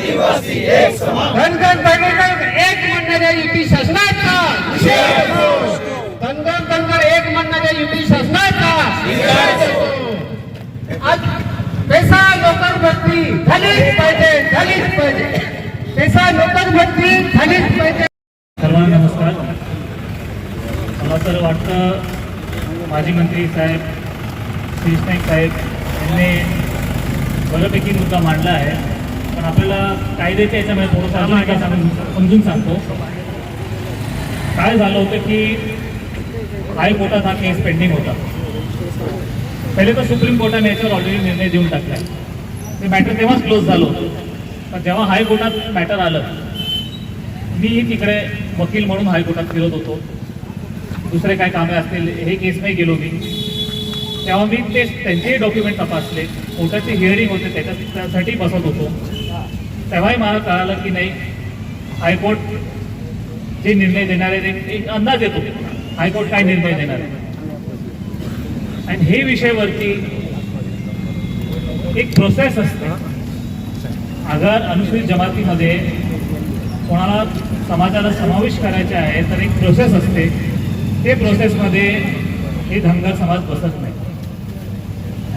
आदिवासी एक समान धनगर धनगर एक म्हणणाऱ्या युती शासनाचा। धनगर धनगर एक म्हणणाऱ्या युती शासनाचा। आज पैसा नोकर भरती झालीच पाहिजे झालीच पाहिजे। पैसा नोकर भरती झालीच पाहिजे। सर्वांना नमस्कार। मला तर वाटतं माजी मंत्री साहेब श्रीश नाईक साहेब यांनी बऱ्यापैकी मुद्दा मांडला आहे. पण आपल्याला कायद्याच्या याच्यामध्ये थोडंसं अजून एका समजून सांगतो. काय झालं होतं की हायकोर्टात हा केस पेंडिंग होता. पहिले तर सुप्रीम कोर्टाने याच्यावर ऑलरेडी निर्णय देऊन टाकला. ते मॅटर तेव्हाच क्लोज झालं होतं. पण जेव्हा हायकोर्टात मॅटर आलं मीही तिकडे वकील म्हणून हायकोर्टात फिरत होतो. दुसरे काय कामे असतील हे केस नाही गेलो मी. तेव्हा मी ते त्यांचेही डॉक्युमेंट तपासले. कोर्टाची हिअरिंग होते त्याच्यासाठी त्यासाठी बसत होतो. तेव्हाही मला कळालं की नाही हायकोर्ट जे निर्णय देणार आहे एक अंदाज येतो. हायकोर्ट काय निर्णय देणार आहे? आणि हे विषयावरती एक प्रोसेस असते. अगर अनुसूचित जमातीमध्ये कोणाला समाजाला समावेश करायचे आहे तर एक प्रोसेस असते. ते प्रोसेसमध्ये हे धनगर समाज बसत नाही.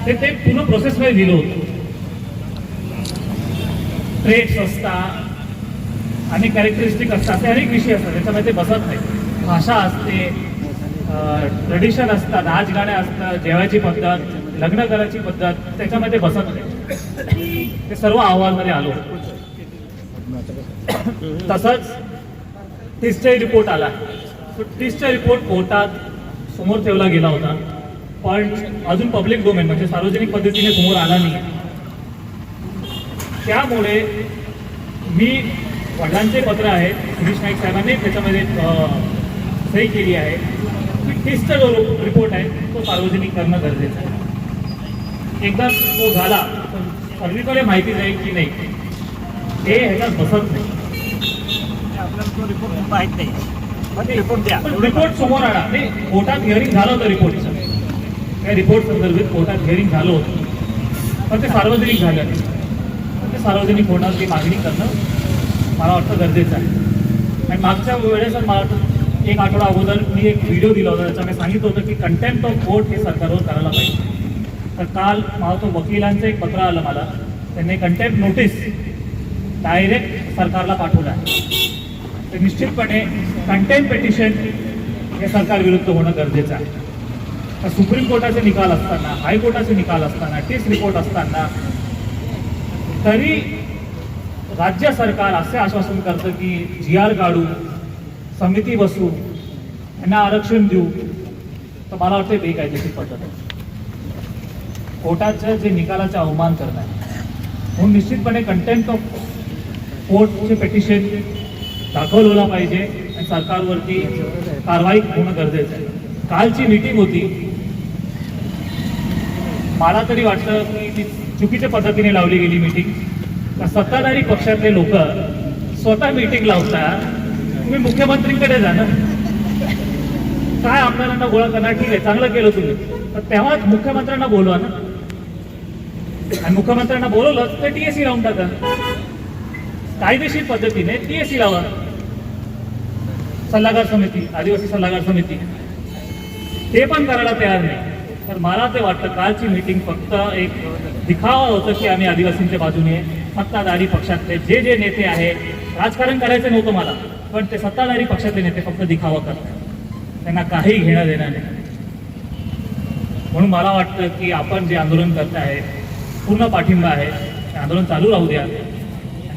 ते ते पूर्ण प्रोसेसमध्ये दिलं होतं. ट्रेड्स असतात आणि कॅरेक्टरिस्टिक असतात असे अनेक विषय असतात त्याच्यामध्ये ते बसत नाही. भाषा असते ट्रेडिशन असतात नाचगाणे असतात जेवायची पद्धत लग्न करायची पद्धत त्याच्यामध्ये बसत नाही. ते सर्व अहवालमध्ये आलो तसंच टिस्टचा रिपोर्ट आला. टिस्टचा रिपोर्ट कोर्टात समोर ठेवला गेला होता. पण अजून पब्लिक डोमेन म्हणजे सार्वजनिक पद्धतीने समोर आला नाही त्यामुळे मी वडिलांचे पत्र आहे गिरीश नाईक साहेबांनी त्याच्यामध्ये सही केली आहे. की टिस्टचा जो रिपोर्ट आहे तो सार्वजनिक करणं गरजेचं आहे. एकदा तो झाला तर सगळीकडे माहिती जाईल की नाही. हे ह्याच्यात बसत नाही. आपल्याला तो रिपोर्ट माहीत नाही. पण रिपोर्ट द्या. रिपोर्ट समोर आणा. नाही कोर्टात हिअरिंग झालं होतं रिपोर्टचं त्या रिपोर्ट संदर्भित कोर्टात हिअरिंग झालं होतं. पण ते सार्वजनिक झालं नाही. ते सार्वजनिक होण्याची मागणी करणं मला वाटतं गरजेचं आहे. आणि मागच्या वेळेस मला वाटतं एक आठवडा अगोदर मी एक व्हिडिओ दिला होता त्याच्यामध्ये सांगितलं होतं की कंटेम्प्ट ऑफ कोर्ट हे सरकारवर करायला पाहिजे. तर काल मला तो वकिलांचं एक पत्र आलं मला. त्यांनी कंटेम्प्ट नोटीस डायरेक्ट सरकारला पाठवलं आहे. तर निश्चितपणे कंटेंट पेटिशन हे सरकारविरुद्ध होणं गरजेचं आहे. तर सुप्रीम कोर्टाचे निकाल असताना हायकोर्टाचे निकाल असताना टेस्ट रिपोर्ट असताना तरी राज्य सरकार असे आश्वासन करतं की जी आर काढू समिती बसू यांना आरक्षण देऊ. तर मला वाटतं बेकायदेशीर पद्धत आहे. कोर्टाच्या जे निकालाचा अवमान करणं आहे म्हणून निश्चितपणे कंटेंट ऑफ कोर्टचे पेटिशन दाखवलेला पाहिजे आणि सरकारवरती कारवाई होणं गरजेचं आहे. कालची मीटिंग होती. मला तरी वाटलं की ती चुकीच्या पद्धतीने लावली गेली मीटिंग सत्ताधारी पक्षातले लोक स्वतः मीटिंग लावता तुम्ही मुख्यमंत्रींकडे जा ना. काय आमदारांना गोळा करणार? ठीक आहे चांगलं केलं तुम्ही. पण तेव्हाच मुख्यमंत्र्यांना बोलवा ना. आणि मुख्यमंत्र्यांना बोलवलं तर टीएससी लावून टाका. कायदेशीर पद्धतीने टीएससी लावा. सल्लागार समिती आदिवासी सल्लागार समिती. ते पण करायला तयार नाही. तर मला ते वाटतं कालची मीटिंग फक्त एक दिखावा होतं की आम्ही आदिवासींच्या बाजूने सत्ताधारी पक्षातले जे जे नेते आहे राजकारण करायचं नव्हतं मला पण ते सत्ताधारी पक्षातले नेते फक्त दिखावा करतात. त्यांना काही घेणं देणं नाही. म्हणून मला वाटतं की आपण जे आंदोलन करत आहे पूर्ण पाठिंबा आहे ते आंदोलन चालू राहू द्या.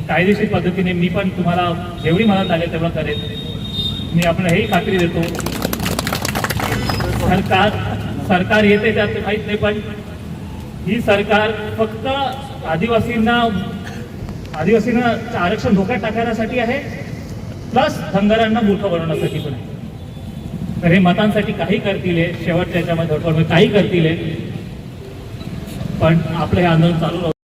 कायदेशीर पद्धतीने मी पण तुम्हाला जेवढी मनात आले तेवढं करेन. मी आपण ही खात्री देतो. सरकार सरकार येते त्यात माहीत नाही पण ही सरकार फक्त आदिवासींना आदिवासींना आरक्षण धोक्यात टाकण्यासाठी आहे प्लस धनगरांना मूर्ख बनवण्यासाठी पण आहे. तर हे मतांसाठी काही करतील शेवटच्या याच्यामध्ये धडपड काही करतील. पण आपलं हे आंदोलन चालू